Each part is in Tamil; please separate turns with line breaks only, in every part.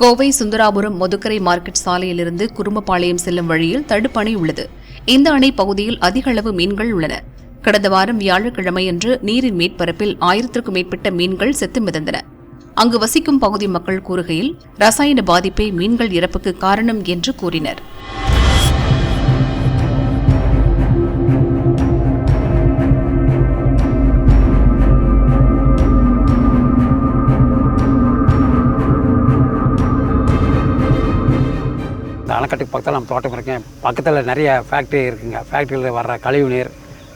கோவை சுந்தராபுரம் மதுக்கரை மார்க்கெட் சாலையிலிருந்து குருமபாளையம் செல்லும் வழியில் தடுப்பணை உள்ளது. இந்த அணை பகுதியில் அதிக அளவு மீன்கள் உள்ளன. கடந்த வாரம் வியாழக்கிழமையன்று நீரின் மேற்பரப்பில் ஆயிரத்திற்கும் மேற்பட்ட மீன்கள் செத்து மிதந்தன. அங்கு வசிக்கும் பகுதி மக்கள் கூறுகையில் ரசாயன பாதிப்பே மீன்கள் இறப்புக்கு காரணம் என்று கூறினர்.
அணைக்கட்டுக்கு பக்கத்தில் நம்ம தோட்டம் இருக்கேன் பக்கத்தில் நிறைய ஃபேக்ட்ரி இருக்குங்க. ஃபேக்ட்ரியில் வர்ற கழிவு நீர்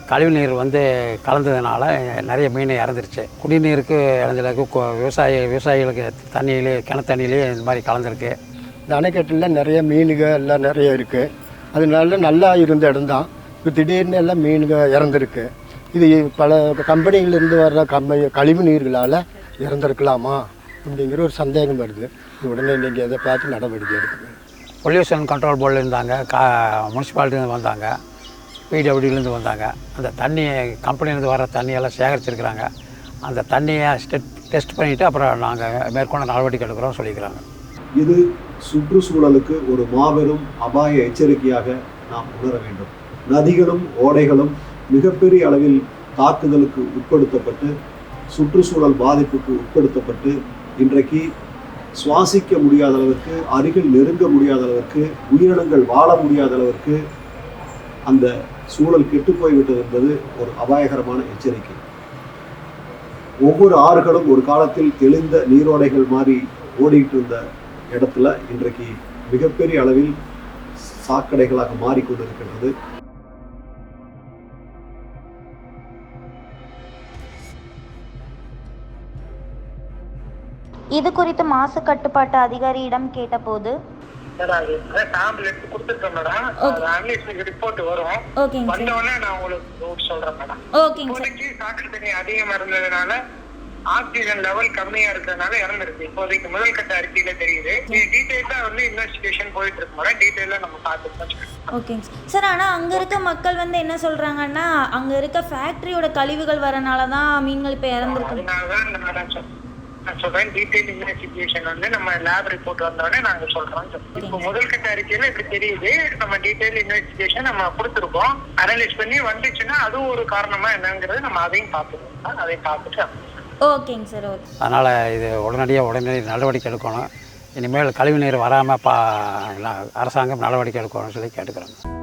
கழிவு நீர் வந்து கலந்ததுனால நிறைய மீன் இறந்துருச்சு. குடிநீருக்கு இறந்ததுக்கு விவசாய விவசாயிகளுக்கு தண்ணியிலே கிணத்தண்ணிலேயே இந்த மாதிரி கலந்துருக்கு.
இந்த அணைக்கட்டில் நிறைய மீனுங்க எல்லாம் நிறைய இருக்குது அதனால நல்லா இருந்த இடம் தான். இப்போ திடீர்னு எல்லாம் மீனுங்க இறந்துருக்கு. இது பல கம்பெனிகள்லேருந்து வர்ற கம்ப கழிவு நீர்களால் இறந்துருக்கலாமா அப்படிங்கிற ஒரு சந்தேகம் வருது. இது உடனே நீங்கள் அதை பார்த்து நடவடிக்கை எடுக்கணும்
பொல்யூஷன் கண்ட்ரோல் போர்டில் இருந்தாங்க கா முனிசிபாலிட்டிலேருந்து வந்தாங்க பிடபிள்யூலேருந்து வந்தாங்க. அந்த தண்ணியை கம்பெனிலேருந்து வர தண்ணியெல்லாம் சேகரிச்சிருக்கிறாங்க. அந்த தண்ணியை ஸ்டெட் டெஸ்ட் பண்ணிவிட்டு அப்புறம் நாங்கள் மேற்கொண்டு நடவடிக்கை எடுக்கிறோம் சொல்லிக்கிறாங்க.
இது சுற்றுச்சூழலுக்கு ஒரு மாபெரும் அபாய எச்சரிக்கையாக நாம் உணர வேண்டும். நதிகளும் ஓடைகளும் மிகப்பெரிய அளவில் தாக்குதலுக்கு உட்படுத்தப்பட்டு சுற்றுச்சூழல் பாதிப்புக்கு உட்படுத்தப்பட்டு இன்றைக்கு சுவாசிக்க முடியாத அளவுக்கு அருகில் நெருங்க முடியாத அளவுக்கு உயிரினங்கள் வாழ முடியாத அளவிற்கு அந்த சூழல் கெட்டுப் போய்விட்டது என்பது ஒரு அபாயகரமான எச்சரிக்கை. ஒவ்வொரு ஆறுகளும் ஒரு காலத்தில் தெளிந்த நீரோடைகள் மாதிரி ஓடிட்டு இருந்த இடத்துல இன்றைக்கு மிகப்பெரிய அளவில் சாக்கடைகளாக மாறிக்கொண்டிருக்கின்றது.
இது குறித்து மாசு கட்டுப்பாட்டு அதிகாரியிடம் கேட்டபோது ஓகேங்க
ஆக்சிஜன் லெவல் கம்மியா இருக்கிறதுனால இறந்துருக்கு இப்போதைக்கு முதல் கட்ட அறிக்கையில தெரியுது. டீடைலா வந்து இன்வெஸ்டிகேஷன் போயிட்டு இருக்கு மேடம். டீடைலா நம்ம பார்த்துட்டு
ஓகேங்க சார். சார் ஆனால் அங்கே இருக்க மக்கள் வந்து என்ன சொல்கிறாங்கன்னா அங்கே இருக்க ஃபேக்ட்ரியோட கழிவுகள் வரனால தான் மீன்கள் இப்போ இறந்துருக்கு.
நான் சொல்றேன் டீடைல் இன்வெஸ்டிகேஷன் வந்து நம்ம லேப் ரிப்போர்ட் வந்தோடனே நாங்க சொல்றோம். இப்போ முதல் கட்ட அறிக்கையில இப்படி தெரியுது. நம்ம டீடைல் இன்வெஸ்டிகேஷன் நம்ம கொடுத்துருக்கோம். அனலைஸ் பண்ணி வந்துச்சுன்னா அதுவும் ஒரு காரணமா என்னங்கிறது நம்ம அதையும் பார்த்துருக்கோம் அதை பார்த்துட்டு
ஓகேங்க சார் ஓகே.
அதனால் இது உடனடியாக உடனடி நடவடிக்கை எடுக்கணும். இனிமேல் கழிவு நீர் வராமல் பா அரசாங்கம் நடவடிக்கை எடுக்கணும்னு சொல்லி கேட்டுக்கிறோங்க